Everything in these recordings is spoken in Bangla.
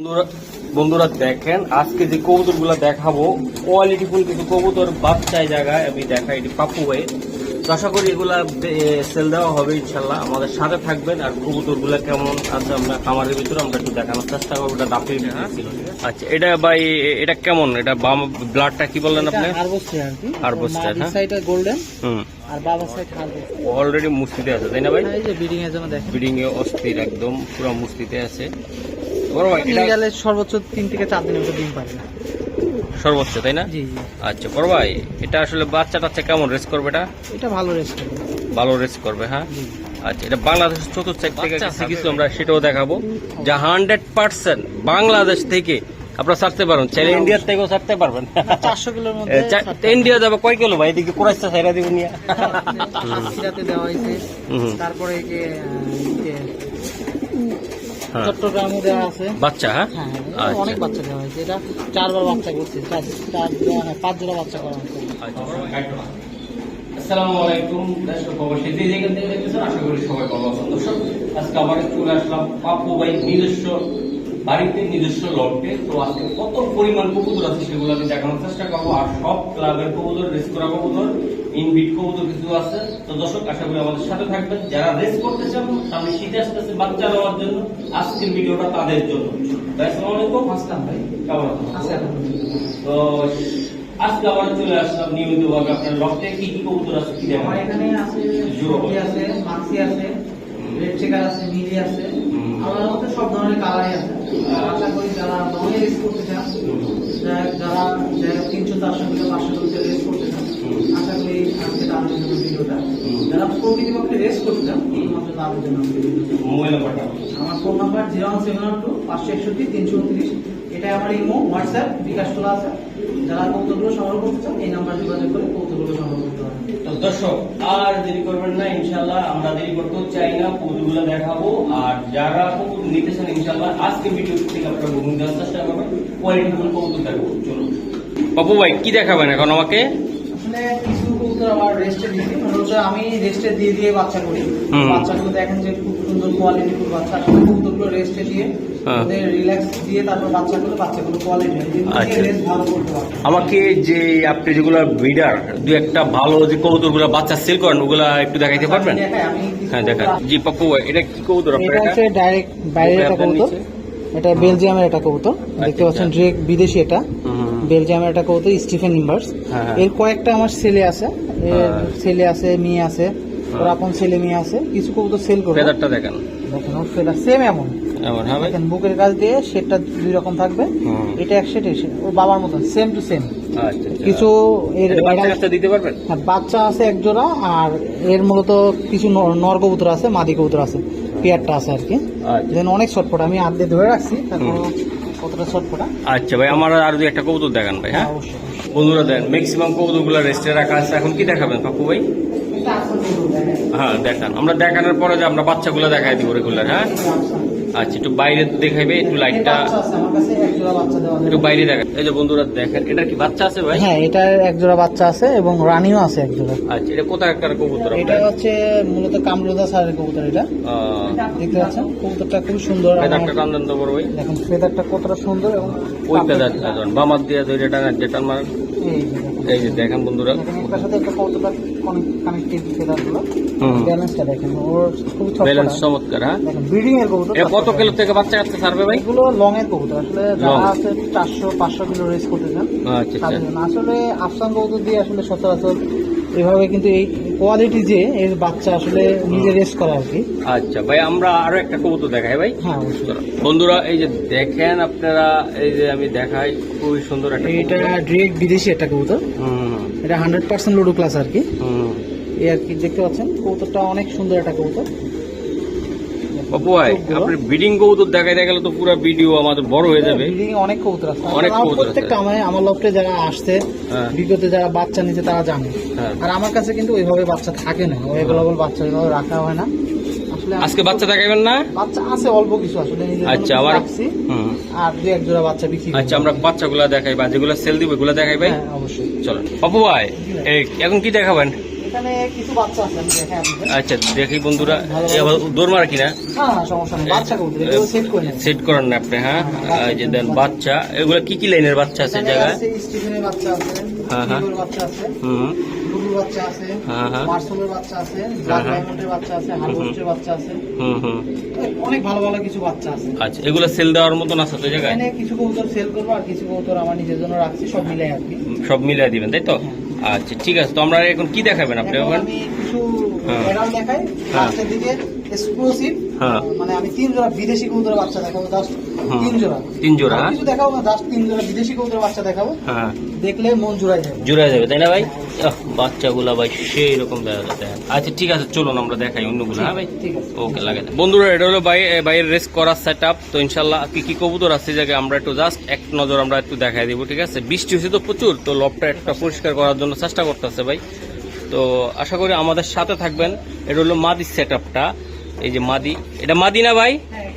বন্ধুরা বন্ধুরা দেখেন আজকে যে কবুতরগুলা দেখাবো কোয়ালিটি ফুল কিছু কবুতর বাচ্চায় জায়গায় আমি দেখাই এটি পাপু হয়ে তো আশা করি এগুলা সেল দেওয়া হবে ইনশাল্লাহ আমাদের সাথে থাকবেন আর কবুতরগুলা কেমন আছে আমরা খামারের ভিতরে আমরা একটু দেখানোর চেষ্টা করব এটা দাপি হ্যাঁ আচ্ছা এটা ভাই এটা কেমন? এটা বাম ব্লাডটা কি বললেন আপনি? হারভেস্টার হ্যাঁ? সাইডটা গোল্ডেন হুম। আর বাবার সাইড হারভেস্টার অলরেডি মুস্তিতে আছে তাই না ভাই? এই যে ব্রিডিং এর জন্য দেখেন। ব্রিডিং এ অস্থির একদম পুরো মুস্তিতে আছে। বড় ভাই এটা সর্বোচ্চ তিন থেকে চার দিনের মতো ডিম পারে। সর্বোচ্চ তাই না? জি জি। আচ্ছা বড় ভাই এটা আসলে বাচ্চা টাচ্চা কেমন রেস করবে এটা? এটা ভালো করবে। ভালো রেস করবে হ্যাঁ? আচ্ছা এটা বাংলাদেশ চতুর্থ থেকে কিছু কিছু আমরা সেটাও দেখাবো। যা হান্ড্রেড পার্সেন্ট বাংলাদেশ থেকে আপনারা ছাড়তে পারেন চাইলে ইন্ডিয়ার থেকেও ছাড়তে পারবেন। চারশো কিলোর মধ্যে ইন্ডিয়া যাবে কয় কিলো ভাই? এদিকে কোরাইস্তা সাইরা দিব নিয়ে। সাতক্ষীরাতে দেওয়া হয়েছে। হুম, তারপরে হ্যাঁ। চট্টগ্রামও দেওয়া আছে। বাচ্চা হ্যাঁ? হ্যাঁ আচ্ছা। অনেক বাচ্চা দেওয়া হয়েছে। এটা চারবার বাচ্চা করছে চার চার পাঁচ জোড়া বাচ্চা করা হয়েছে। আসসালামু আলাইকুম দর্শক অবশ্যই যে যেখান থেকে দেখতেছেন আশা করি সবাই ভালো আছেন। দর্শক আজকে আবার চলে আসলাম পাপু ভাই নিজস্ব বাড়িতে নিজস্ব লটে। তো আজকে কত পরিমাণ কবুতর আছে সেগুলো আমি দেখানোর চেষ্টা করব। আর সব ক্লাবের কবুতর রেস করা কবুতর ইনবিট কবুতর কিছু আছে। তো দর্শক আশা করি আমাদের সাথে থাকবেন। যারা রেস করতে চান সামনে শীতে আসতেছে বাচ্চা নেওয়ার জন্য আজকের ভিডিওটা তাদের জন্য। আসসালামু আলাইকুম। আসলাম ভাই। কেমন আছেন? তো আজকে আবার চলে আসলাম নিয়মিত ভাবে আপনার কি কি কবুতর আছে কি আমার এখানে আছে জুটি আছে মাক্সি আছে রেড চেকার আছে নীলি আছে। আমার মধ্যে সব ধরনের কালারই আছে। আশা করি যারা লংয়ে রেস করতে চান যারা- তিনশো চারশো কিলো পাঁচশো কিলো রেস করতে চান। আশা করি আজকে তাদের জন্য ভিডিওটা যারা প্রকৃতিপক্ষে রেস করতে শুধুমাত্র তাদের জন্য মোবাইল নাম্বারটা। আমার phone number zero one seven one two পাঁচশো একষট্টি তিনশো উনত্রিশ এটা আমার ইমো হোয়াটসঅ্যাপ বিকাশ তোলা আছে। যারা কৌতুকগুলো সংগ্রহ করতে চান এই নাম্বার যোগাযোগ করে কৌতুকগুলো সংগ্রহ করতে পারেন। তো দর্শক আর দেরি করবেন না ইনশাল্লাহ আমরা দেরি করতেও চাই না দেখাবো। আর যারা নিতে চান ইনশাল্লাহ আজকে ভিডিও থেকে আপনারা বুকিং দেওয়ার চেষ্টা করবেন। কোয়ালিটি ফুল দেখাবো। চলুন। বাবু ভাই কি দেখাবেন এখন আমাকে? কবুতর আমার রেস্টে মূলত আমি রেস্টে দিয়ে দিয়ে বাচ্চা করি। বাচ্চাগুলো দেখেন যে খুব সুন্দর কোয়ালিটি ফুল বাচ্চা। কবুতরগুলো রেস্টে দিয়ে হ্যাঁ। আচ্ছা। আমাকে যে আপনি যেগুলো ব্রিডার দু একটা ভালো যে বাচ্চা সেল করেন ওগুলা একটু দেখাইতে পারবেন? দেখাই আমি কিছু হ্যাঁ কবুতর- জি পাপ্পু এটা কি কবুতর আপনার এটা এটা? হচ্ছে ডাইরেক্ট বাইরের একটা কবুতর এটা বেলজিয়ামের একটা কবুতর দেখতে আচ্ছা, পাচ্ছেন আচ্ছা। ডিরেক্ট বিদেশি এটা। বেলজিয়ামের একটা কবুতর স্টিফেন নিম্বার্স হ্যাঁ, হ্যাঁ। এর কয়েকটা আমার ছেলে আছে। এর হ্যাঁ। ছেলে আছে মেয়ে আছে। ওর আপন ছেলে মেয়ে আছে। কিছু কবুতর সেল করে ফেদারটা দেখেন। দেখেন ওর ফেদার সেম এমন। এমন হবে? দেখেন বুকের কাছ দিয়ে শেডটা দুই রকম থাকবে। এটা এক শেড ওর বাবার মতন সেম টু সেম। কিছু এর দিতে পারবেন? হ্যাঁ, বাচ্চা আছে এক জোড়া আর এর মূলত কিছু নর কবুতর আছে মাদি কবুতর আছে পেয়ারটা আছে আর কি। আচ্ছা। অনেক ছটফট আমি হাত দিয়ে ধরে রাখছি তারপর কতটা আচ্ছা ভাই আমার আর দুই একটা কবুতর দেখান ভাই হ্যাঁ? অবশ্যই। বন্ধুরা দেন ম্যাক্সিমাম কবুতরগুলো রেস্টে রাখা আছে। এখন কি দেখাবেন পাপু ভাই? হ্যাঁ দেখান। আমরা দেখানোর পরে যে আমরা বাচ্চাগুলো দেখাই দিব রেগুলার হ্যাঁ? আচ্ছা একটু বাইরে দেখাইবে একটু লাইটটা আমার একটু বাইরে দেখান এই যে বন্ধুরা দেখেন এটা কি বাচ্চা আছে ভাই? হ্যাঁ এটার এক জোড়া বাচ্চা আছে এবং রানিও আছে এক জোড়া। আচ্ছা এটা কোথায় একটা কবুতর এটা হচ্ছে মূলত কামরুদা স্যারের কবুতর এটা। দেখতে পাচ্ছেন? কবুতরটা খুব সুন্দর। ফেদারটা আমার- টান তো বড় ভাই? দেখেন ফেদারটা কতটা সুন্দর এবং ওই ফেদারটা বামার দিয়ে ধরে টানা যেটার মার এই যে দেখেন। বন্ধুরা। দেখেন সাথে একটা কবুতরটা কানেক্টেড ব্যালেন্সটা দেখেন ওর খুবই ব্যালেন্স চমৎকার হ্যাঁ? ব্রিডিং এর কবুতর কত কিলো থেকে বাচ্চা কাচ্চা ছাড়বে ভাই? এগুলো লং এর কবুতর আসলে যারা আছে চারশো পাঁচশো কিলো রেস করতে চান আচ্ছা আচ্ছা। আসলে আফসান কবুতর দিয়ে আসলে সচরাচর এভাবে কিন্তু এই কোয়ালিটি যে এর বাচ্চা আসলে নিজে রেস করা আর কি। আচ্ছা ভাই আমরা আরও একটা কবুতর দেখাই ভাই। হ্যাঁ বন্ধুরা এই যে দেখেন আপনারা এই যে আমি দেখাই খুবই সুন্দর একটা এটা। ডিরেক্ট বিদেশি একটা কবুতর। এটা হান্ড্রেড পার্সেন্ট লুডো ক্লাস আর কি। হুম। এই আর কি দেখতে পাচ্ছেন কবুতরটা অনেক সুন্দর একটা কবুতর। ভাই আপনি ব্রিডিং কবুতর দেখাই গেলে তো পুরো ভিডিও আমাদের বড় হয়ে যাবে। ব্রিডিং অনেক কবুতর আছে। অনেক কবুতর প্রত্যেকটা আমার আমার লফটে যারা আসছে হ্যাঁ। বিগত যারা বাচ্চা তারা জানে। হ্যাঁ। আর আমার কাছে কিন্তু ওইভাবে বাচ্চা থাকে না। অ্যাভেলেবল বাচ্চা ওইভাবে রাখা হয় না। আজকে বাচ্চা দেখাবেন না? বাচ্চা আছে অল্প কিছু আসলে আচ্ছা আবার রাখছি। আর দুই এক জোড়া বাচ্চা বিক্রি আচ্ছা আমরা বাচ্চাগুলো দেখাই বা যেগুলো সেল দিব এগুলো দেখাই ভাই। হ্যাঁ অবশ্যই। চলো। অপু ভাই এখন কি দেখাবেন? এখানে কিছু বাচ্চা আছে আমি দেখে আপনাদের আচ্ছা দেখি বন্ধুরা ভালো এ আবার দৌড় মারা কিনা? না না সমস্যা নেই। বাচ্চা কবুতর এগুলো সেট করে নেন সেট করেন না আপনি হ্যাঁ? এই যে দেন বাচ্চা এগুলো কি কি লাইনের বাচ্চা আছে এই জায়গায়? আছে স্টিফেনের বাচ্চা আছে হ্যাঁ, হ্যাঁ। বাচ্চা আছে হুম লুলুর বাচ্চা আছে হ্যাঁ, হ্যাঁ। মার্সেলের বাচ্চা আছে ব্ল্যাক হ্যাঁ। ডায়মন্ডের বাচ্চা আছে হারভেস্টের বাচ্চা আছে। হুম হুম। অনেক ভালো ভালো কিছু বাচ্চা আছে। আচ্ছা এগুলো সেল দেওয়ার মতন আছে তো জায়গায়? এখানে কিছু কবুতর সেল করব আর কিছু কবুতর আমার নিজের জন্য রাখছি সব মিলাই আর কি। সব মিলিয়ে দিবেন তাই তো? আচ্ছা ঠিক আছে তো আমরা এখন কি দেখাবেন আপনি এখন ওখানে কিছু হ্যাঁ। দেখাই হ্যাঁ। লাস্টের দিকে এক্সক্লুসিভ হ্যাঁ। মানে আমি তিন জোড়া বিদেশি কবুতরের বাচ্চা দেখাবো জাস্ট হুম। তিন জোড়া। তিন জোড়া, হ্যাঁ? কিছু দেখাবো না জাস্ট তিন জোড়া বিদেশি কবুতরের বাচ্চা দেখাবো হ্যাঁ। দেখলে মন জুড়াই যাবে। জুড়ে যাবে তাই না ভাই? বাচ্চাগুলা ভাই সেই রকম দেখা যাচ্ছে। আচ্ছা ঠিক আছে চলুন আমরা দেখাই অন্যগুলো হ্যাঁ ভাই? ওকে লাগে বন্ধুরা এটা হলো বাই বাইরের রেস করার সেট আপ তো ইনশাল্লাহ কি কি কবুতর আছে জায়গায় আমরা একটু জাস্ট এক নজর আমরা একটু দেখাই দিব ঠিক আছে? বৃষ্টি হয়েছে তো প্রচুর তো লবটা একটা পরিষ্কার করার জন্য চেষ্টা করতেছে ভাই। তো আশা করি আমাদের সাথে থাকবেন। এটা হলো মাদি সেট আপটা এই যে মাদি এটা মাদি না ভাই? হ্যাঁ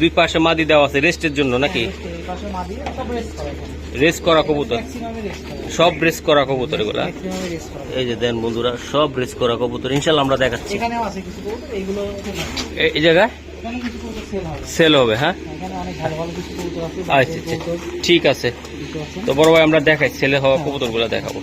দুই পাশে মাদি দেওয়া আছে রেস্টের জন্য নাকি? সব রেস্ট রেস করা কবুতর? ম্যাক্সিমামে রেস্ট করে সব রেস করা কবুতর এগুলা? এই যে দেন বন্ধুরা সব রেস করা কবুতর। ইনশাল্লাহ আমরা দেখাচ্ছি। এই জায়গায়? সেল হবে। হ্যাঁ? আচ্ছা আচ্ছা ঠিক আছে। তো বড় ভাই আমরা দেখাই ছেলে হওয়া কবুতরগুলা দেখাবো।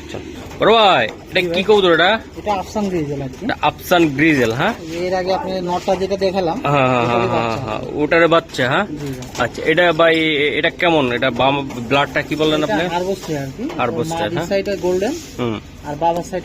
বড় ভাই এটা কি কবুতর এটা? এটা আফসান গ্রিজেল এটা আফসান গ্রিজেল হ্যাঁ? এর আগে আপনি নটটা যেটা দেখালাম হ্যাঁ হ্যাঁ হ্যাঁ হ্যাঁ হ্যাঁ ওটার বাচ্চা হ্যাঁ? জি। আচ্ছা এটা ভাই এটা কেমন? এটা বাম ব্লাডটা কি বললেন আপনি? এটা আর কি Harvester, হ্যাঁ? সাইডে গোল্ডেন হুম। আর বাবার সাইড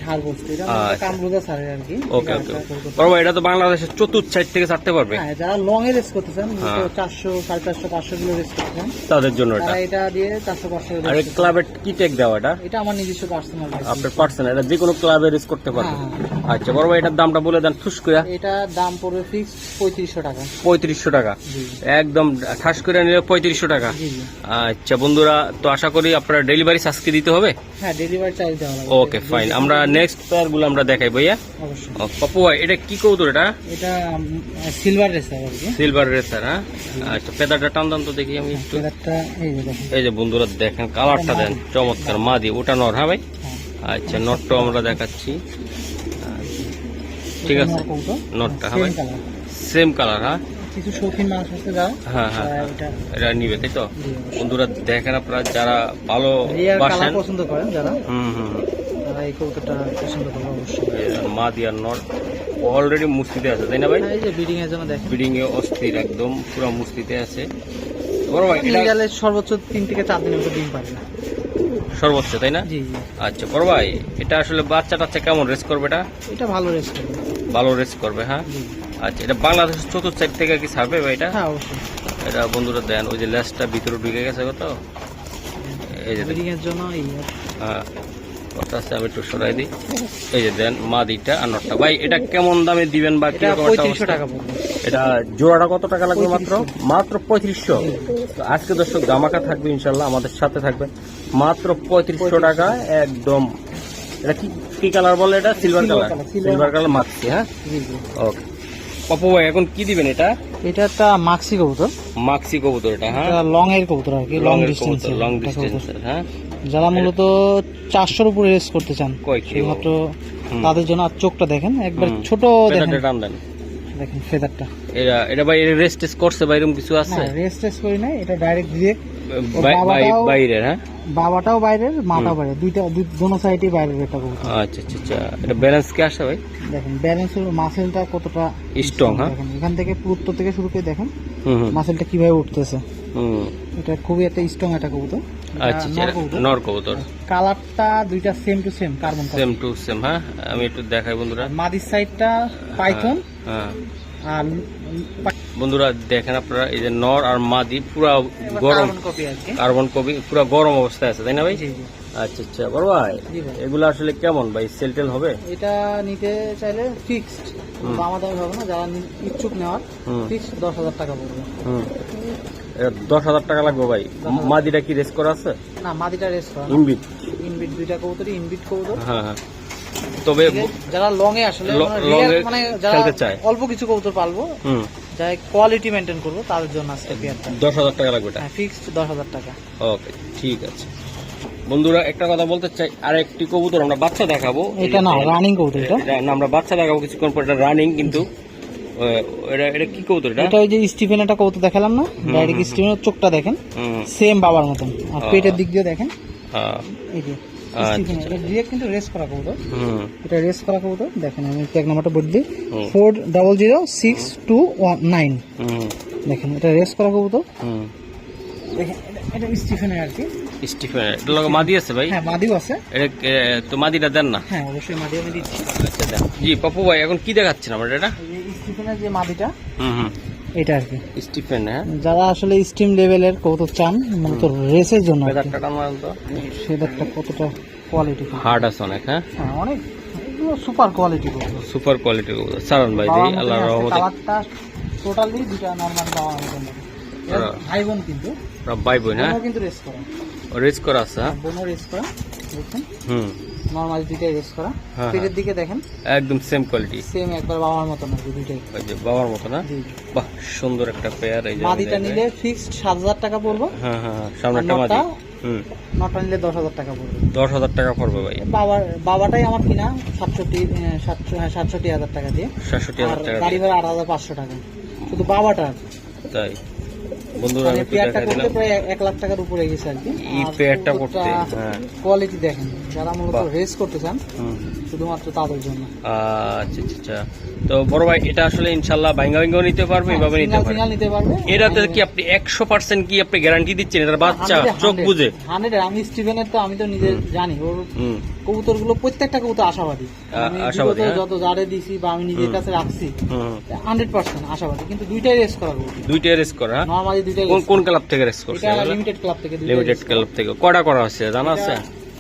এটা আচ্ছা। কামরুদা স্যারের আর কি। ওকে এটা ওকে বড় এটা তো বাংলাদেশের চতুর্থ সাইড থেকে ছাড়তে পারবে। হ্যাঁ যারা লং এ রেস করতে চান হ্যাঁ। চারশো সাড়ে চারশো পাঁচশো কিলো রেস করতে চান তাদের জন্য এটা। এটা দিয়ে চারশো পাঁচশো আর ক্লাবের কি টেক দেওয়া এটা? এটা আমার নিজস্ব পার্সোনাল আপনার এটা যে কোনো ক্লাবে রেস করতে পারবে। হ্যাঁ, আচ্ছা বড় ভাই এটার দামটা বলে দেন ঠুস করে এটার দাম পড়বে ফিক্স পঁয়ত্রিশশো টাকা। পঁয়ত্রিশশো টাকা? একদম ঠাস করে নিলে পঁয়ত্রিশশো টাকা? আচ্ছা বন্ধুরা তো আশা করি আপনার ডেলিভারি আজকে দিতে হবে? হ্যাঁ ডেলিভারি চার্জ দেওয়া ওকে ফাইন আমরা নেক্সট পেয়ারগুলো আমরা দেখাই ভাইয়া। অবশ্যই। ও, ভাই এটা কি কৌতুর এটা? এটা সিলভার রেসার সিলভার রেসার হ্যাঁ? আচ্ছা পেদারটা টান টান তো দেখি আমি একটু। এই যে বন্ধুরা দেখেন কালারটা দেন চমৎকার মাদি ওটা নর হ্যাঁ ভাই? হ্যাঁ। আচ্ছা নটটাও আমরা দেখাচ্ছি। ঠিক আছে। নটটা হ্যাঁ। সেম কালার হ্যাঁ? কিছু শৌখিন মানুষ আছে যারা হ্যাঁ হ্যাঁ হ্যাঁ। এটা নিবে তাই তো। বন্ধুরা দেখেন আপনারা যারা ভালো রিয়ার বাসেন। পছন্দ করেন যারা হুম হুম এই কৌতুকটা পছন্দ করবে অবশ্যই। মা দিয়ার নট অলরেডি মুস্তিতে আছে তাই না ভাই? আর এই যে ব্রিডিং এর জন্য দেখেন। ব্রিডিং এ অস্থির একদম পুরো মুস্তিতে আছে। বড় ভাই এটা গেলে সর্বোচ্চ তিন থেকে চার দিনের মতো ডিম পাবে সর্বোচ্চ তাই না? আচ্ছা বড় ভাই এটা আসলে বাচ্চা টাচ্চা কেমন রেস করবে এটা? এটা ভালো রেস করবে। ভালো রেস করবে হ্যাঁ? আচ্ছা এটা বাংলাদেশ চতুর্থ সাইড থেকে কি ছাড়বে ভাই এটা? হ্যাঁ অবশ্যই। এটা বন্ধুরা দেন ওই যে লেসটা ভিতরে ঢুকে গেছে কত? এই যে। জন্য এই হ্যাঁ। কথা আছে আমি একটু সরাই দিই। এই যে দেন মাদিটা আর নটটা। ভাই এটা কেমন দামে দিবেন বা পঁয়ত্রিশশো টাকা এটা জোড়াটা কত টাকা লাগবে মাত্র? মাত্র পঁয়ত্রিশশো। তো আজকে দর্শক গামাকা থাকবে ইনশাল্লাহ আমাদের সাথে থাকবে মাত্র পঁয়ত্রিশশো টাকা একদম। এটা কি কি কালার বলে এটা? Silver colour. সিলভার কালার মাখছি হ্যাঁ? ওকে পপু ভাই এখন কি দিবেন এটা? এটা একটা মাক্সি কবুতর। মাক্সি কবুতর এটা হ্যাঁ? লং এর কবুতর আর কি লং ডিস্টেন্স লং ডিস্টেন্সের হ্যাঁ? যারা মূলত চারশোর উপরে রেস করতে চান শুধুমাত্র তাদের জন্য আর চোখটা দেখেন একবার ছোট দেখেন। দেখেন ফেদারটা। এটা এটা ভাই রেস্ট টেস্ট করছে বা এরকম কিছু আছে? রেস টেস করি এটা ডাইরেক্ট ডিরেক্ট বাইরের হ্যাঁ? বাবাটাও বাইরের মাটাও বাইরে দুইটা দুই- দোনো সাইডই বাইরের একটা কবুতর। আচ্ছা আচ্ছা আচ্ছা। এটা ব্যালেন্স কি আসে ভাই? দেখেন ব্যালেন্স মাসেলটা কতটা স্ট্রং হ্যাঁ? এখান থেকে পুরুত্ব থেকে শুরু করে দেখেন মাসেলটা কীভাবে উঠতেছে। এটা খুবই একটা স্ট্রং একটা কবুতর। আচ্ছা আচ্ছা নর কবুতর। কালারটা দুইটা same to same carbon same to same হ্যাঁ? আমি একটু দেখাই বন্ধুরা। মাদির সাইডটা পাইথন হ্যাঁ। আর বন্ধুরা দেখেন আপনারা এই যে নর আর মাদি পুরা গরম কার্বন কপি পুরা গরম অবস্থায় আছে তাই না ভাই? আচ্ছা আচ্ছা বড় ভাই। এগুলো আসলে কেমন ভাই? সেল টেল হবে? এটা নিতে চাইলে ফিক্সড আমাদের হবে না যারা ইচ্ছুক নেওয়ার। ফিক্সড দশ হাজার টাকা পড়বে। দশ হাজার টাকা লাগবে ভাই। মাদিটা কি রেস করা আছে? না মাদিটা রেস্ট করা ইনবিট। ইনবিট দুইটা কবুতরই ইনবিট কবুতর। হ্যাঁ হ্যাঁ। তবে যারা লং এ আসলে মানে মানে যারা চায়। অল্প কিছু কবুতর পালবো যাই কোয়ালিটি মেনটেন করব তাদের জন্য আজকে পেয়ারটা দশ হাজার টাকা লাগবে হ্যাঁ ফিক্সড দশ হাজার টাকা। ওকে ঠিক আছে। বন্ধুরা একটা কথা বলতে চাই আর একটি কবুতর আমরা বাচ্চা দেখাবো। এটা না রানিং কবুতর এটা। না আমরা বাচ্চা দেখাবো কিছুক্ষণ পর এটা রানিং কিন্তু। এটা এটা কি কবুতর এটা? এটা ওই যে স্টিফেন একটা কবুতর দেখালাম না? ডাইরেক্ট স্টিফেনের চোখটা দেখেন। সেম বাবার মতন। আর পেটের দিক দিয়ে দেখেন। আহ, এই যে আচ্ছা, কিন্তু রেস করা কবুতর। এটা রেস করা কবুতর। দেখেন আমি ট্যাগ নাম্বারটা বলে দিই। Four double zero six two one nine দেখেন এটা রেস করা কবুতর। দেখেন এটা- স্টিফেনের আর কি। স্টিফেন এটা লগে মাদি আছে ভাই? হ্যাঁ মাদিও আছে। এটা তো মাদিটা দেন না? হ্যাঁ অবশ্যই মাদি আমি দিচ্ছি। আচ্ছা দেন। জি পাপু ভাই এখন কি দেখাচ্ছেন আমরা এটা? এই যে মাদিটা এটা আর কি। স্টিফেন হ্যাঁ? যারা আসলে স্টিম লেভেলের কবুতর চান মূলত রেসের জন্য সেদারটা কতটা কোয়ালিটি হার্ড আছে অনেক হ্যাঁ? হ্যাঁ অনেক। সুপার কোয়ালিটি কবুতর। সুপার কোয়ালিটির কবুতর। ভাই দেই আল্লাহর রহমতে। টোটালি দুটা নর্মাল পাওয়া হ্যাঁ। ভাই বোন কিন্তু। ভাই বোন হ্যাঁ? কিন্তু রেস করা। রেস করা আছে? বোনও রেস করা দেখছেন হুম। নর্মাল দুইটাই রেস করা। হ্যাঁ, পেটের দিকে দেখেন। একদম সেম কোয়ালিটি সেম একবার বাবার মতন আর কি দুইটাই। যে বাবার মতো না? বাহ সুন্দর একটা পেয়ার এই যে মাদিটা নিলে ফিক্সড সাত হাজার টাকা পড়বে। হ্যাঁ হ্যাঁ হ্যাঁ, সামনেরটা আর মাদি। হুম। নটা নিলে দশ হাজার টাকা পড়বে। দশ হাজার টাকা পড়বে ভাই। বাবার বাবাটাই আমার কিনা সাতষট্টি আহ, সাতশো হ্যাঁ সাতষট্টি হাজার টাকা দিয়ে। সাতষট্টি আর হাজার টাকা গাড়ি ভাড়া আট হাজার পাঁচশো টাকা। শুধু বাবাটা তাই। বন্ধুরা আমি পেয়ারটা দেখাই করতে প্রায় এক- এক লাখ টাকার উপরে গেছে আর কি এই পেয়ারটা করতে, হ্যাঁ। কোয়ালিটি দেখেন যারা মূলত। রেস করতে চান হুম শুধুমাত্র তাদের জন্য। আচ্ছা আচ্ছা আচ্ছা। তো বড় ভাই এটা আসলে ইনশাল্লাহ ভাঙ্গা ভাঙ্গাও নিতে পারবে এভাবে নিতে সিঙ্গাল পারবে। নিতে পারবে। এটাতে কি আপনি একশো পার্সেন্ট কি আপনি গ্যারান্টি দিচ্ছেন? এটার বাচ্চা চোখ বুঝে। হান্ড্রেড আমি স্টিভেনের তো আমি তো নিজে জানি। ওর কবুতরগুলো প্রত্যেকটা কবুতর আশাবাদী। আশাবাদী, হ্যাঁ? যত জারে দিছি বা আমি নিজের কাছে রাখছি হান্ড্রেড পার্সেন্ট আশাবাদী। কিন্তু দুইটাই রেস করা কবুতর। দুইটা রেস করা? নর্মালি দুইটাই কোন কোন ক্লাব থেকে রেস করছে? লিমিটেড ক্লাব থেকে লিমিটেড। ক্লাব থেকে। কটা করা হচ্ছে জানা আছে?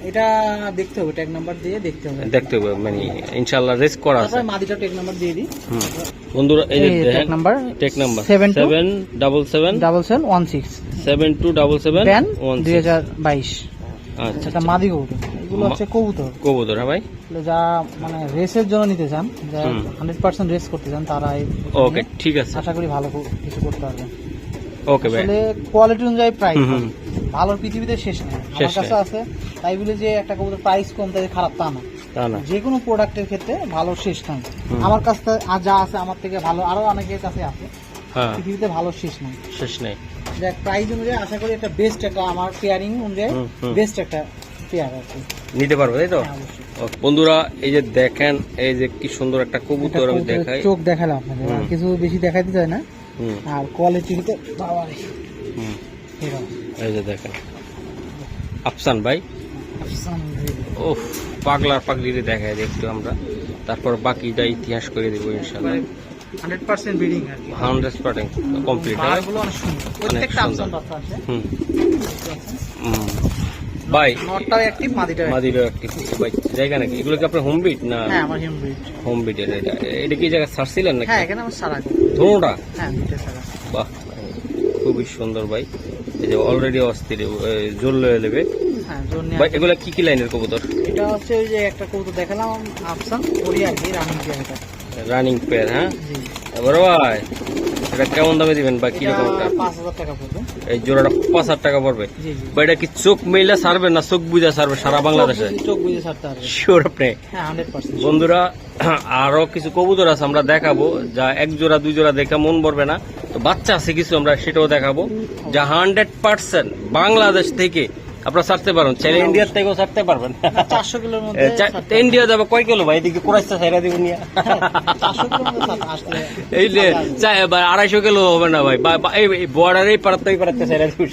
এটা- দেখতে হবে ট্যাগ নাম্বার দিয়ে দেখতে হবে। দেখতে হবে মানে ইনশাল্লাহ রেস করা আছে। মাদিটা ট্যাগ নাম্বার দিয়ে দিই। বন্ধুরা এই যে tag number 72 seven double seven double seven one six seven two double seven ten one দুই হাজার বাইশ। আচ্ছা এটা মাদি কবুতর। এগুলো হচ্ছে কবুতর। কবুতর হ্যাঁ ভাই? যা মানে রেসের জন্য নিতে চান যা রেস করতে চান তারা ওকে ঠিক আছে। আশা করি ভালো কিছু করতে পারবে ওকে ভাই কোয়ালিটি অনুযায়ী প্রাইস। ভালোর পৃথিবীতে শেষ নেই। আমার কাছে আছে তাই বলে যে একটা কবুতর প্রাইস কম তাই খারাপ তা না। যে কোনো প্রোডাক্টের ক্ষেত্রে ভালো শেষ নাই। আমার কাছ থেকে যা আছে আমার থেকে ভালো আরও অনেকের কাছে আছে। হ্যাঁ। পৃথিবীতে ভালো শেষ নাই। শেষ নেই। দেখ প্রাইস অনুযায়ী আশা করি একটা বেস্ট একটা আমার পেয়ারিং অনুযায়ী। বেস্ট একটা পেয়ার কি। নিতে পারবে তাই তো? হ্যাঁ, বন্ধুরা এই যে দেখেন এই যে কি সুন্দর একটা কবুতর আমি দেখাই। চোখ দেখালাম আপনাদের কিছু বেশি দেখাইতে চায় না। আর কোয়ালিটি তো বাবারে। হুম। এই যে দেখেন। আফসান ভাই। আফসান ও পাগলার পাগলিরে দেখাই দিই একটু আমরা। তারপর বাকিটা ইতিহাস করে দেবো ইনশাল্লাহ hundred percent breeding hundred percent complete অনেক সুন্দর। হুম। ভাই নটটাও অ্যাক্টিভ মাদিটাও একটি ভাই জায়গা নাকি? এগুলো কি আপনার হোম বিট না? হ্যাঁ আমার হিম ব্রিড হোম বিটের এটা এটা কি জায়গা ছাড়ছিলেন নাকি? হ্যাঁ এখানে আমার সারা হ্যাঁ সারা। বাহ খুবই সুন্দর ভাই। এই যে অলরেডি অস্থির জোর লয়ে নেবে হ্যাঁ ভাই। এগুলা কি কি লাইনের কবুতর? এটা হচ্ছে ওই যে একটা কবুতর দেখালাম আফসান আর কি রানিং পেয়ারটা রানিং পেয়ার হ্যাঁ? এবার ভাই এটা কেমন দামে দিবেন বা কীরকম এই জোড়াটা পাঁচ হাজার টাকা পড়বে। বা এটা কি চোখ মেলা সারবে না চোখ বুঝা সারবে? সারা বাংলাদেশে? শিওর আপনি? হ্যাঁ বন্ধুরা আরও কিছু কবুতর আছে আমরা দেখাবো যা এক জোড়া দুই জোড়া দেখে মন ভরবে না। তো বাচ্চা আছে কিছু আমরা সেটাও দেখাবো। যা হান্ড্রেড পার্সেন্ট বাংলাদেশ থেকে আপনারা ছাড়তে পারেন চাইলে ইন্ডিয়ার থেকেও ছাড়তে পারবেন। চারশো কিলোর মধ্যে ইন্ডিয়া যাবে কয় কিলো? ভাই এদিকে ছাইরা দিব নিয়ে। এই যে আড়াইশো কিলো হবে না ভাই। বা- বা- এই বর্ডারেই পারাতে পারাতে ছাইরা দিব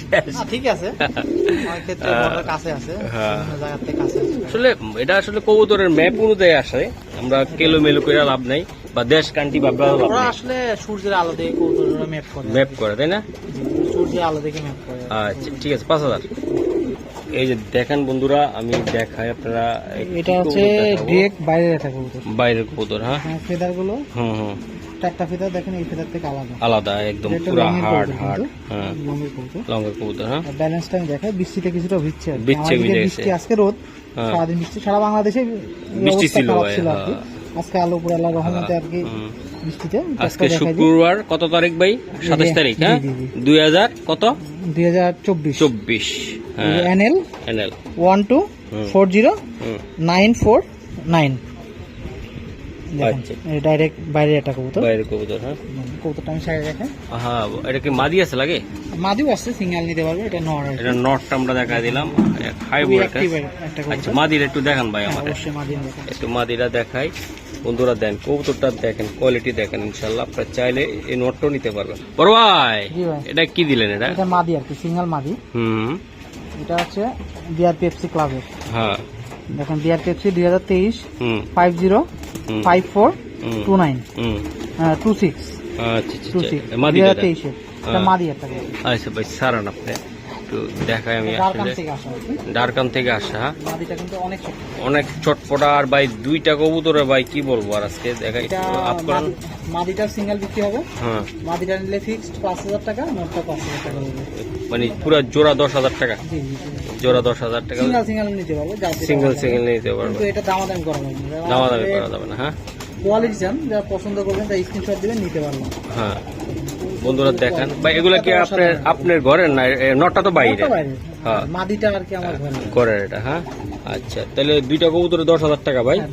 ঠিক আছে। আমার ক্ষেত্রে border কাছে আছে হ্যাঁ। কাছে আছে। আসলে এটা আসলে কবুতরের ম্যাপ অনুযায়ী আসে। আমরা কেলো মেলো করে লাভ নাই বা দেশ কান্টি বা ওরা আসলে সূর্যের আলো দেখে কৌতুকরা ম্যাপ করে। ম্যাপ করে তাই না? সূর্যের আলো দেখে ম্যাপ করে। আচ্ছা ঠিক আছে পাঁচ হাজার। এই যে দেখেন বন্ধুরা আমি দেখাই আপনারা এটা হচ্ছে ডিরেক্ট বাইরে কবুতর। বাইরের কবুতর হ্যাঁ? হ্যাঁ ফেদারগুলো হুম হুম। চারটা ফেদার দেখেন এই ফেদার থেকে আলাদা। আলাদা একদম পুরা হার্ড হার্ড হ্যাঁ। কবুতর। লঙ্গের কবুতর হ্যাঁ? ব্যালেন্সটা আমি দেখাই বৃষ্টিতে কিছুটা ভিজছে। ভিজছে, ভিজে বৃষ্টি গেছে। আজকে রোদ হ্যাঁ। সারাদিন বৃষ্টি সারা বাংলাদেশে বৃষ্টি ছিল হ্যাঁ। আজকে আলো পুরো আল্লাহ রহমতে আর কি আজকে শুক্রবার কত তারিখ ভাই? সাতাশ তারিখ হ্যাঁ। দুই হাজার কত? দুই হাজার চব্বিশ। চব্বিশ হ্যাঁ। NL NL one two four zero nine four nine. Direct বাইরে একটা কবুতর। বাইরের কবুতর হ্যাঁ। কবুতরটা আমি সাইডে রাখেন হ্যাঁ এটা কি মাদি আছে লাগে? মাদিও আসছে সিঙ্গেল নিতে পারবে এটা নর এটা আমরা দেখা দিলাম। হাই বোর্ড আচ্ছা মাদির একটু দেখান ভাই হ্যাঁ, আমাদের। অবশ্যই মাদি একটু মাদিরা দেখাই। বন্ধুরা দেন কবুতরটা দেখেন কোয়ালিটি দেখেন ইনশাল্লাহ আপনারা চাইলে এই নোটটাও নিতে পারবেন। বড় ভাই এটা কি দিলেন এটা? এটা মাদি আর কি সিঙ্গেল মাদি। হুম। এটা হচ্ছে বিআর পেপসি ক্লাবের। হ্যাঁ। দেখেন বিআর পেপসি দুই হাজার তেইশ five zero five four two nine. হুম। Two six. আচ্ছা আচ্ছা টু আচ্ছা সিক্স দুই হাজার? তেইশে। হ্যাঁ। মাদি একটা আচ্ছা ভাই সারান আপনি। একটু দেখাই আমি আসলে। ডারকান থেকে আসা? অনেক চটপটা আর ভাই দুইটা কবুতরে ভাই কি বলব আর আজকে? দেখাই মাদিটার সিঙ্গেল বিক্রি হবে। হ্যাঁ। মাদিটা নিলে ফিক্সড পাঁচ হাজার টাকা নোটটা পাঁচ হাজার টাকা মানে পুরো জোড়া দশ হাজার টাকা? জোড়া দশ হাজার টাকা। সিঙ্গেল সিঙ্গেল নিতে পারবে যা সিঙ্গেল সিঙ্গেল নিতে পারবে। কিন্তু এটা দামাদামি করা না। দামাদামি করা যাবে না হ্যাঁ। কোয়ালিটি চান যারা পছন্দ করবেন তাই স্ক্রিনশট দিবেন নিতে পারবেন হ্যাঁ। বন্ধুরা দেখেন। ভাই এগুলা কি আপনার আপনার ঘরের না? এ, নটটা তো বাইরে? হ্যাঁ। মাদিটা আর কি আমার ঘরের এটা হ্যাঁ? আচ্ছা তাহলে দুইটা কবুতরে দশ হাজার টাকা ভাই। হ্যাঁ।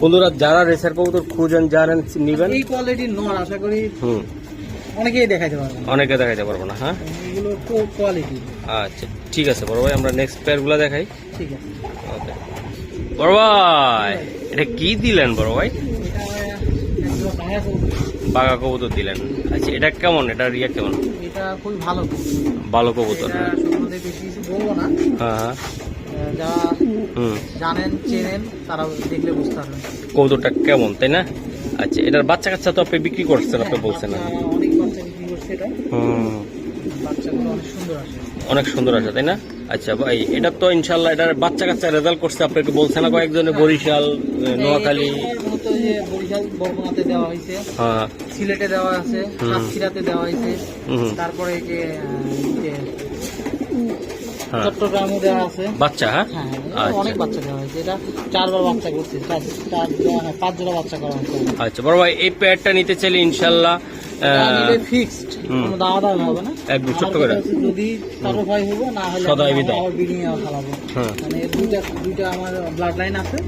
বন্ধুরা যারা রেসার কবুতর খুঁজেন জানেন নিবেন। এই কোয়ালিটির নর আশা করি হুম। অনেকেই দেখাইতে পারবেন অনেকে দেখাইতে পারব না হ্যাঁ? এগুলো কোয়ালিটি। আচ্ছা ঠিক আছে বড় ভাই আমরা নেক্সট দেখাই। ঠিক আছে। ওকে। বড় ভাই এটা কি দিলেন বড় ভাই এটা একদম ভাঙা কবুতর। বাঘা কবুতর দিলেন। আচ্ছা এটা কেমন? এটা রিয়া কেমন? এটা খুবই ভালো ভালো কবুতর। হ্যাঁ হ্যাঁ। আহ, যারা হুম। জানেন চেনেন তারা দেখলে বুঝতে পারবেন। কবুতরটা কেমন তাই না? আচ্ছা এটার বাচ্চা কাচ্চা তো আপনি বিক্রি করছেন আপনি বলছেন না অনেক বাচ্চা বিক্রি করছে এটা। হুম। বাচ্চাগুলো অনেক সুন্দর আসে। অনেক সুন্দর আছে তাই না? আচ্ছা ভাই এটা তো ইনশাল্লাহ এটার বাচ্চা কাচ্চা রেজাল্ট করছে আপনাকে বলছে না কয়েকজনে? বরিশাল নোয়াখালী? যে বরিশাল বরগুনাতে দেওয়া হয়েছে হ্যাঁ সিলেটে দেওয়া আছে। সাতক্ষীরাতে দেওয়া হয়েছে তারপরে যে হ্যাঁ। চট্টগ্রামও দেওয়া আছে। বাচ্চা হ্যাঁ? হ্যাঁ আচ্ছা। অনেক বাচ্চা দেওয়া হয়েছে। এটা চারবার বাচ্চা করছে। চার চার জোড়া- পাঁচ জোড়া বাচ্চা করা হয়েছে। আচ্ছা বড় ভাই এই প্যাডটা নিতে চাইলে ইনশাল্লাহ ফিক্সড কোনো দাওয়া দাওয়া হবে না। একদম ছোট্ট করে। যদি কারও ভয় না হলে সদাই আমি বিডিং খালাবো মানে দুইটা দুইটা আমার ব্লাড লাইন আছে।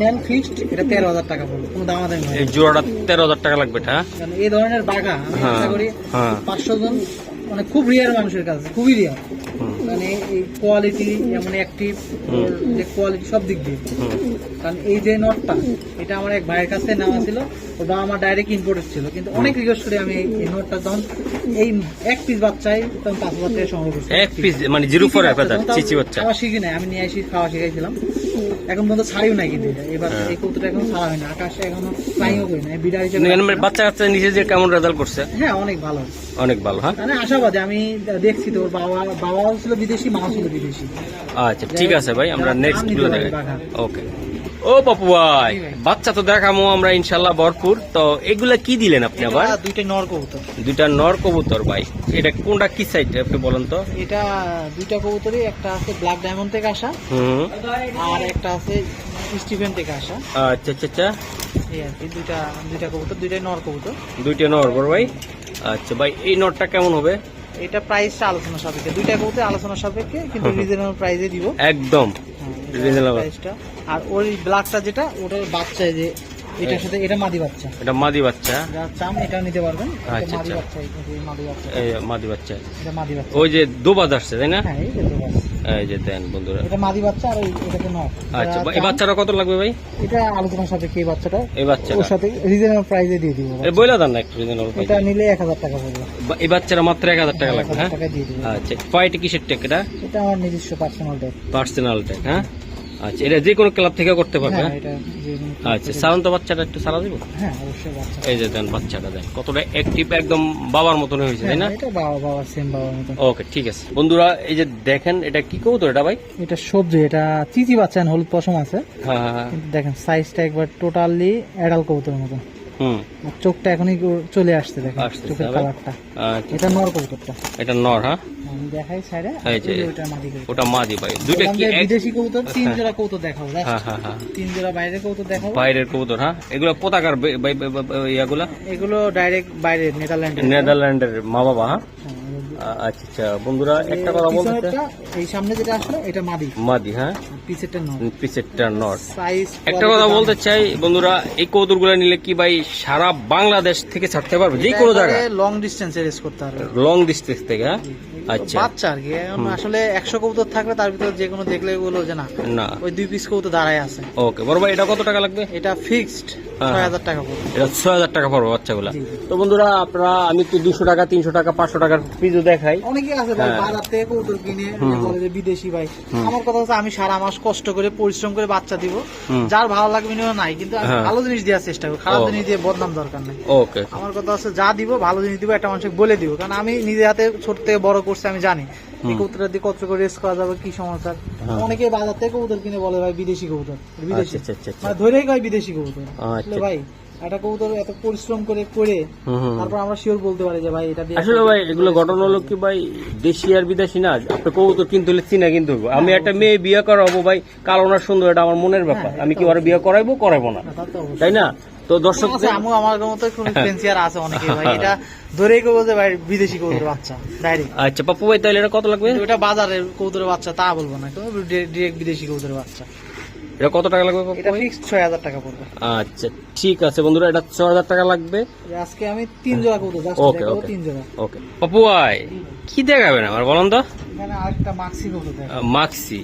নেন ফিক্সড এটা তেরো হাজার টাকা পড়বে কোনো আদায় নয় এই জোড়াটা তেরো হাজার টাকা লাগবে এটা? কারণ এই ধরনের হ্যাঁ, আশা করি হ্যাঁ। পাঁচশো জন মানে খুব রিয়ার মানুষের কাছে খুবই রিয়ার মানে এই কোয়ালিটি যেমন অ্যাক্টিভ কোয়ালিটি সব দিক দিয়ে। কারণ এই যে নটটা এটা আমার এক ভাইয়ের কাছে নেওয়া ছিল। বাবা আমার ডাইরেক্ট ইম্পোর্টেড ছিল কিন্তু অনেক রিকোয়েস্ট করে আমি এই- নটটা তখন এই এক পিস বাচ্চাই তখন পাঁচ হাজার সংগ্রহ করছি। এক পিস মানে জিরো ফোর তাও চিচি বাচ্চা। খাওয়া শিখি নাই। আমি নিয়ে এসে খাওয়া শিখাইছিলাম। এখন পর্যন্ত ছাড়িও নাই কিন্তু। এবার হ্যাঁ। এই কৌতুটা এখনও ছাড়া হয় না। আকাশে এখনও ফ্লাইংও করি না বিড়াল হিসেবে মানে রাখছি বাচ্চা কাচ্চা নিচে যে কেমন রেজাল্ট করছে? হ্যাঁ অনেক ভালো। অনেক ভালো হ্যাঁ? মানে আশাবাদী। আমি দেখছি তো বাবা বাবাও ছিল বিদেশি মাও ছিল বিদেশি। আচ্ছা ঠিক আছে ভাই। আমরা নেক্সট পারে দেখাই ওকে ও বাপু ভাই বাচ্চা তো দেখামো আমরা ইনশাল্লাহ ভরপুর। তো এগুলা কি দিলেন আপনি আবার? দুইটা নর কবুতর। দুইটা নর কবুতর ভাই। এটা কোনটা কি সাইড আপনি বলেন তো? এটা দুইটা কবুতরই একটা আছে ব্ল্যাক ডায়মন্ড থেকে আসা হুম। আর একটা আছে স্টিফেন থেকে আসা। আচ্ছা আচ্ছা আচ্ছা। এই আর কি দুইটা দুইটা কবুতর দুইটাই নর কবুতর। দুইটা নর বড় ভাই। আচ্ছা ভাই এই নরটা কেমন হবে? এটা প্রাইসটা আলোচনা সাপেক্ষে। দুইটা কবুতর আলোচনা সাপেক্ষে কিন্তু। রিজনেবল প্রাইসে দিব। একদম। হ্যাঁ, এটা প্রাইসটা আর ওই ব্ল্যাকটা যেটা ওটার বাচ্চা যে এটার সাথে এটা মাদি বাচ্চা। এটা মাদি বাচ্চা। যা চাম এটা নিতে পারবেন আচ্ছা, মাদি আচ্ছা। বাচ্চা এই মাদি বাচ্চা। এই মাদি বাচ্চা। এটা মাদি বাচ্চা। ওই যে দুবাজ আসছে তাই না? হ্যাঁ এই যে তো এই যে দেন বন্ধুরা। এটা মাদি বাচ্চা আর এটাকে নর আচ্ছা এই বাচ্চাটা কত লাগবে ভাই? এটা আলোচনার সাথে কি বাচ্চাটা। এই বাচ্চা ওর সাথে রিজনেবল প্রাইসে দিয়ে দিব এই বইলা দেন না একটু রিজনেবল এটা নিলে এক হাজার টাকা পড়বে। এই বাচ্চারা মাত্র এক হাজার টাকা লাগবে হ্যাঁ? টাকা আচ্ছা পাইটি কিসের টেক এটা? এটা আমার নিজস্ব পার্সোনাল ডেট পার্সোনাল টেক হ্যাঁ? আচ্ছা এটা যে কোনো ক্লাব থেকে করতে পারবে আচ্ছা সারান তো বাচ্চাটা একটু সারা দিব? হ্যাঁ এই যে দেন বাচ্চাটা দেন কতটা অ্যাক্টিভ একদম বাবার মতন হয়েছে তাই না? হ্যাঁ, ওকে ঠিক আছে। বন্ধুরা এই যে দেখেন এটা কি কবুতর এটা ভাই? এটা সবজি এটা চিচি বাচ্চা হলুদ পশম আছে। হ্যাঁ হ্যাঁ হ্যাঁ। দেখেন সাইজটা একবার টোটালি অ্যাডাল কবুতরের মতো হুম আর চোখটা এখনই চলে আসছে দেখেন চোখের কালারটা। আচ্ছা। এটা নর কবুতরটা এটা নর হ্যাঁ? দেখাই সাইডে ওটা মাদি ওটা মাদি ভাই। দুইটা কি বিদেশি কবুতর তিন হ্যাঁ। জোড়া কবুতর দেখাবো just। হ্যাঁ হ্যাঁ হ্যাঁ। তিন জোড়া বাইরের কবুতর দেখাবো। বাইরের কবুতর হ্যাঁ? এগুলো পতাকার ইয়াগুলা? এগুলো ডাইরেক্ট বাইরে নেদারল্যান্ড নেদারল্যান্ডের মা বাবা হ্যাঁ। আচ্ছা আচ্ছা। বন্ধুরা একটা কথা বলতে এই সামনে যেটা আসলো এটা মাদি। মাদি হ্যাঁ? পিছেরটা সাইজ একটা কথা বলতে চাই বন্ধুরা এই কৌতুকগুলো নিলে কি ভাই সারা বাংলাদেশ থেকে ছাড়তে পারবে? যে কোনো জায়গায়। লং ডিসটেন্সে রেস করতে পারবে। লং ডিস্টেন্স থেকে হ্যাঁ? আচ্ছা। বাচ্চা আর কি আসলে একশো কবুতর থাকলে তার ভিতরে যে কোনো দেখলে যে না না। ওই দুই পিস কবুতর দাঁড়ায় আছে। ওকে বড় ভাই এটা কত টাকা লাগবে? এটা ফিক্সড হ্যাঁ, ছয় হ্যাঁ। হাজার টাকা পড়বে। এটা ছয় হাজার টাকা পড়বে বাচ্চাগুলা। জি, জি। তো বন্ধুরা আপনারা আমি তো দুশো টাকা তিনশো টাকা পাঁচশো টাকার পিজও দেখাই। অনেকে আছে ভাই। বাজার থেকে কবুতর কিনে বলে যে বিদেশি ভাই। আমার কথা হচ্ছে আমি সারা মাস কষ্ট করে পরিশ্রম করে বাচ্চা দিব। যার ভালো লাগবে নিও নাই কিন্তু আমি হ্যাঁ। ভালো জিনিস দেওয়ার চেষ্টা করি। খারাপ জিনিস দিয়ে বদনাম দরকার নেই। ওকে। আমার কথা হচ্ছে যা দিব ভালো জিনিস দিব একটা মানুষকে বলে দিব। কারণ আমি নিজে হাতে ছোট থেকে বড় করছি আমি জানি এই। কবুতরটা দিয়ে কত করে রেস করা যাবে কি সমস্যা হ্যাঁ। অনেকে বাজার থেকে কবুতর কিনে বলে ভাই বিদেশি কবুতর বিদেশি আচ্ছা, আচ্ছা, আচ্ছা। মানে ধরেই কয় বিদেশি কবুতর আচ্ছা। ভাই একটা কবুতর এত পরিশ্রম করে করে। তারপর আমরা শিওর বলতে পারি যে ভাই এটা আসলে ভাই এগুলো ঘটনা হলো কি ভাই দেশি আর বিদেশি না আপনি কবুতর কিনতে হলে চিনা কিনতে হবে আমি একটা মেয়ে বিয়ে করাবো ভাই কালো না সুন্দর এটা আমার মনের ব্যাপার হ্যাঁ, আমি কি ওর বিয়ে করাইবো করাইবো না। তাই না তো দর্শক আমু আমার মতো কোনো ফেন্সিয়ার আছে অনেকে ভাই এটা ধরেই কবো যে ভাই বিদেশি কবুতর বাচ্চা ডাইরেক্ট আচ্ছা পাপ্পু ভাই তাহলে এটা কত লাগবে? ওটা বাজারের কবুতরের বাচ্চা তা বলব না ডিরেক্ট বিদেশি কবুতরের বাচ্চা। এটা কত টাকা লাগবে এটা ফিক্সড ছয় হাজার টাকা পড়বে। আচ্ছা ঠিক আছে বন্ধুরা এটা ছ হাজার টাকা লাগবে। আজকে আমি তিন জোড়া কবুতর জাস্ট ওকে ওকে তিন জোড়া। ওকে পাপ্পু ভাই কি দেখাবেন আমার বলুন তো? এখানে আরেকটা মাক্সি দেখো মাক্সি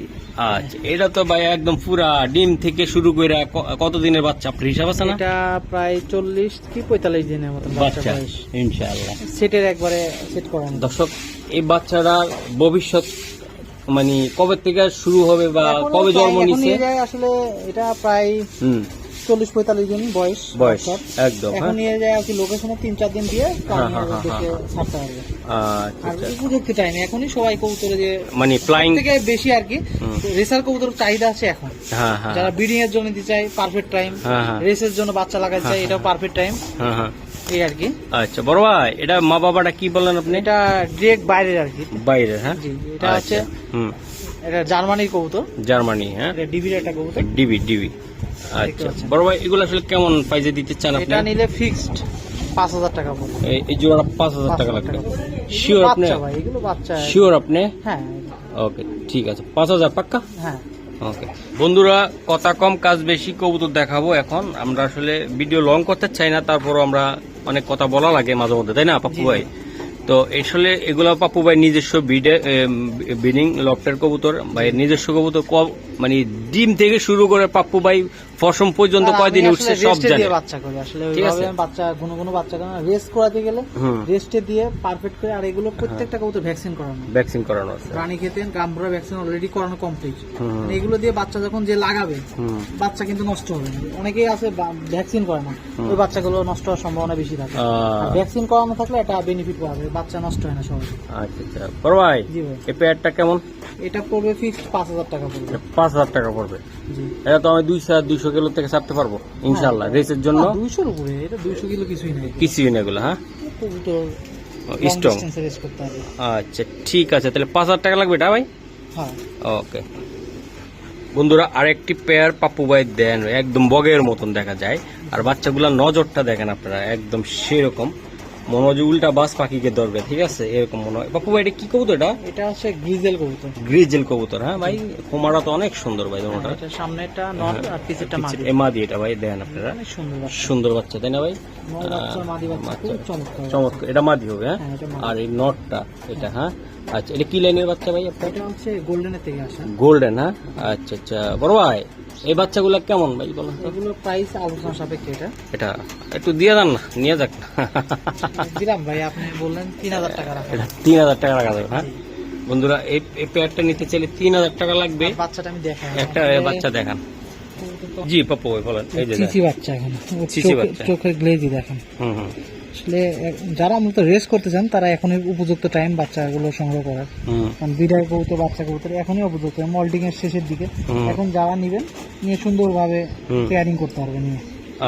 আচ্ছা এটা তো ভাই একদম পুরা ডিম থেকে শুরু করে ক- কতদিনের বাচ্চা? আপনার হিসাব আছে না? এটা প্রায় চল্লিশ কি পঁয়তাল্লিশ দিনের মতন বাচ্চা ইনশাআল্লাহ। সেটের একবারে সেট করানো। দর্শক এই বাচ্চাটা ভবিষ্যৎ মানে কবে থেকে শুরু হবে বা কবে জন্ম নিছে আসলে এটা প্রায় হুম। চল্লিশ পঁয়তাল্লিশ দিন বয়স বয়স একদম এখন হ্যাঁ নিয়ে যায় আর কি লোকেশনে তিন চার দিন দিয়ে হ্যাঁ, হ্যাঁ, হ্যাঁ। ছাড়তে পারবে আচ্ছা আর আচ্ছা। উপযুক্ত টাইমে এখনই সবাই কবুতরে যে মানে ফ্লাইং থেকে বেশি আর কি রেসার কবুতর চাহিদা আছে এখন। যারা ব্রিডিং এর জন্য দিতে চাই পারফেক্ট টাইম। রেসের জন্য বাচ্চা লাগাতে চাই এটাও পারফেক্ট টাইম এই আর কি। আচ্ছা বড় ভাই এটা মা বাবাটা কি বললেন আপনি? এটা ডিরেক্ট বাইরের আর কি। বাইরে হ্যাঁ? জি এটা আচ্ছা, হুম। এটা জার্মানির কবুতর। জার্মানি হ্যাঁ? এটা ডিবির একটা কবুতর। DB DB. আচ্ছা পাচ্ছেন। বড় ভাই এগুলো আসলে কেমন প্রাইজে দিতে চান আপনি? এটা নিলে ফিক্সড পাঁচ হাজার টাকা পড়বে। এই- জোড়া পাঁচ হাজার টাকা লাগবে। শিওর আপনি? শিওর আপনি? হ্যাঁ। ওকে ঠিক আছে পাঁচ হাজার পাক্কা? হ্যাঁ। ওকে বন্ধুরা কথা কম কাজ বেশি কবুতর দেখাবো এখন। আমরা আসলে ভিডিও লং করতে চাই না তারপরও আমরা অনেক কথা বলা লাগে মাঝে মধ্যে তাই না পাপ্পু ভাই? তো আসলে এগুলো পাপ্পু ভাই নিজস্ব বিডে বিডিং লফটের কবুতর বা নিজস্ব কবুতর ক- মানে ডিম থেকে শুরু করে পাপ্পু ভাই ফসম পর্যন্ত কয়দিন উঠছে সব জানে। বাচ্চা করি। আসলে ওইভাবে। বাচ্চা কোনো কোনো বাচ্চা রেস্ট করাতে গেলে রেস্টে দিয়ে পারফেক্ট করে আর এগুলো প্রত্যেকটা কবুতর ভ্যাকসিন করানো ভ্যাকসিন করানো আছে। রানী খেতেন গাম্বুরা ভ্যাকসিন অলরেডি করানো কমপ্লিট হুম। এগুলো দিয়ে বাচ্চা যখন যে লাগাবে বাচ্চা কিন্তু নষ্ট হবে না। অনেকেই আছে ভ্যাকসিন করে না। ওই বাচ্চাগুলো নষ্ট হওয়ার সম্ভাবনা বেশি থাকে। ভ্যাকসিন করানো থাকলে এটা বেনিফিট পাবে বাচ্চা নষ্ট হয় না সহজে আচ্ছা আচ্ছা। বড় ভাই জি ভাই। এই পেয়ারটা কেমন? এটা পড়বে ফিক্সড পাঁচ হাজার টাকা পড়বে। পাঁচ হাজার টাকা পড়বে। এটা তো আমি দুইশো দুইশো কিলো থেকে ছাড়তে পারব ইনশাল্লাহ রেসের জন্য। দুইশোর উপরে এটা দুইশো কিলো কিছুই নেই। কিছুই না এগুলো হ্যাঁ? কবুতর স্ট্রং আচ্ছা ঠিক আছে তাহলে পাঁচ হাজার টাকা লাগবে এটা ভাই? হ্যাঁ। ওকে। বন্ধুরা আরেকটি পেয়ার পাপ্পু ভাই দেন একদম বগের মতন দেখা যায়। আর বাচ্চাগুলা নজরটা দেখেন আপনারা একদম সেরকম। মনে হয় যে উল্টা বাস পাখিকে ধরবে ঠিক আছে? এরকম মনে হয়। বাপু ভাই এটা কি কবুতর এটা? এটা হচ্ছে গ্রিজেল কবুতর। গ্রিজেল কবুতর হ্যাঁ ভাই? কোমারা তো অনেক সুন্দর ভাই সামনে এটা সামনেটা নর আর পিছেরটা মাদি। মাদি এটা ভাই দেন আপনারা। সুন্দর বাচ্চা। সুন্দর বাচ্চা তাই না ভাই? মাদি বাচ্চা। চমৎকার। চমৎকার। এটা মাদি হবে হ্যাঁ? হ্যাঁ। আর এই নটটা এটা হ্যাঁ? আচ্ছা এটা কি লাইনের বাচ্চা ভাই আপনার? এটা হচ্ছে গোল্ডেনের থেকে আসা। গোল্ডেন হ্যাঁ? আচ্ছা আচ্ছা বড় ভাই এই বাচ্চাগুলো কেমন ভাই বলুন তো? এগুলো প্রাইস আলোচনা সাপেক্ষে এটা। এটা একটু দিয়ে দেন না নিয়ে যাক না। দিলাম ভাই আপনি বললেন তিন হাজার টাকা রাখা। এটা তিন হাজার টাকা রাখা যাবে হ্যাঁ? বন্ধুরা এই এই পেয়ারটা নিতে চাইলে তিন হাজার টাকা লাগবে। বাচ্চাটা আমি দেখাই একটা বাচ্চা দেখান। জি ভাই বলেন এই যে চিচি বাচ্চা এখন। চিচি বাচ্চা। চোখের গ্লেজি দেখেন। হুম হুম। আসলে যারা মূলত রেস করতে চান তারা এখনই উপযুক্ত টাইম বাচ্চাগুলো সংগ্রহ করার। কারণ বিদায় কবুতর বাচ্চা কবুতর এখনই উপযুক্ত। মল্টিং এর শেষের দিকে। এখন যারা নিবেন নিয়ে সুন্দরভাবে। পেয়ারিং করতে পারবে নিয়ে।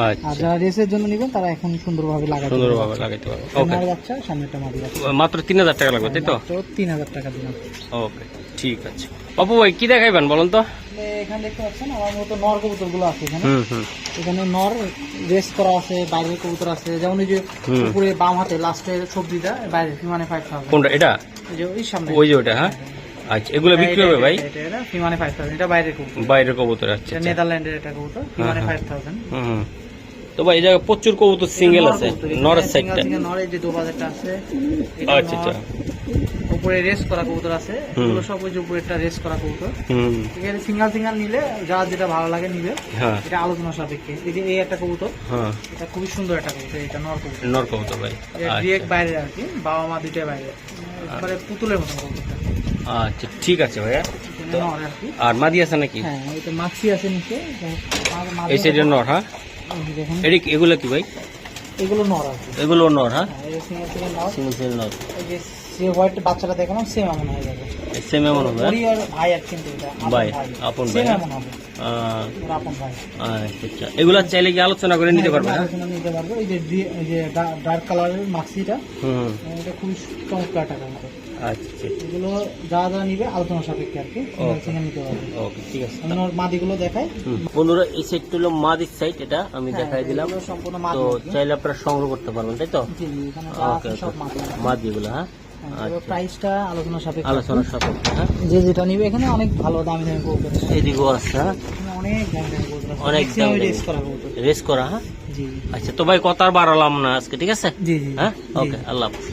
আর আচ্ছা যারা রেসের জন্য নিবেন তারা এখন সুন্দরভাবে লাগাতে সুন্দরভাবে লাগাইতে পারব। ওকে বাচ্চা সামনেটা মাদি বাচ্চা। মাত্র তিন হাজার টাকা লাগবে তাই তো? তিন হাজার টাকা দিলাম। ওকে ঠিক আছে। পাপু ভাই কি দেখাইবেন বলুন তো? এখানে দেখতে পাচ্ছেন আমার মতো নর কবুতরগুলো আছে এখানে। নর রেস করা আছে বাইরের কবুতর আছে। যেমন এই যে। উপরে বাম হাতে লাস্টের সবজিটা বাইরে ফাইভ থাউজেন্ড কোনটা? এটা? ওই সামনে। ওই যে ওটা হ্যাঁ? আচ্ছা এগুলো বিক্রি হবে ভাই? ফিমানে এটা বাইরের কবুতর। বাইরের কবুতর আচ্ছা আচ্ছা। নেদারল্যান্ডের একটা কবুতর ফিমানে হ্যাঁ, হুম হুম। তো ভাই এই প্রচুর কবুতর সিঙ্গেল আছে নরের সাইডটা নরের যে আছে আচ্ছা আচ্ছা। উপরে রেস করা কবুতর আছে। এগুলো সব ওই যে উপরে একটা রেস করা কবুতর। হুম। এখানে সিঙ্গেল সিঙ্গেল নিলে যা যেটা ভালো লাগে নিবে। হ্যাঁ। এটা আলোচনা সাপেক্ষে। এই যে এই একটা কবুতর হ্যাঁ। এটা খুবই সুন্দর একটা কবুতর এটা নর কবুতর। নর কবুতর ভাই। এটা ডিরেক্ট বাইরে আর কি বাবা মা দুইটাই বাইরে। একবারে পুতুলের মতো কবুতরটা। আচ্ছা ঠিক আছে ভাইয়া। আর কি। আর মাদি আছে নাকি? হ্যাঁ এটা মাক্সি আছে নিচে। এই সাইডের নর হ্যাঁ? এগুলো কি ভাই? এগুলো নর এগুলো নর হ্যাঁ? হ্যাঁ, সিঙ্গেল সিঙ্গেল নর। যে সে হোয়াইট বাচ্চাটা দেখালাম সেম এমন হয়ে যাবে। সেম এমন হবে ওরই আর ভাই আর কিন্তু এটা আপন ভাই, ভাই। সেম এমন হবে। আপন ভাই। আচ্ছা আচ্ছা এগুলো চাইলে কি আলোচনা করে নিতে পারবে হ্যাঁ? আলোচনা নিতে পারব এই যে এই যে ডার্ক কালারের মাক্সিটা হুম এটা চমৎকার আচ্ছা আচ্ছা। এগুলো যারা নিবে আলোচনা সাপেক্ষে আর কি সিঙ্গেল সিঙ্গেল নিতে পারবে। ওকে ঠিক আছে। আমি ওর মাদিগুলো দেখাই। বন্ধুরা এই হলো মাদির এটা আমি দেখাই দিলাম। সম্পূর্ণ মাদি। তো চাইলে আপনারা সংগ্রহ করতে পারবেন তাই তো? জি এখানে সব মাদি। মাদি এগুলো হ্যাঁ হ্যাঁ, প্রাইসটা আলোচনা সাপেক্ষে। আলোচনা সাপেক্ষে হ্যাঁ। যে যেটা নিবে এখানে অনেক ভালো দামি দামি কবুতর আছে। এদিকেও আছে অনেক দামি দামি কবুতর অনেক দামি রেস করা কবুতর। রেস করা হ্যাঁ? জি আচ্ছা তো ভাই কথা আর বাড়ালাম না আজকে ঠিক আছে? জি জি হ্যাঁ? ওকে আল্লাহ হাফেজ।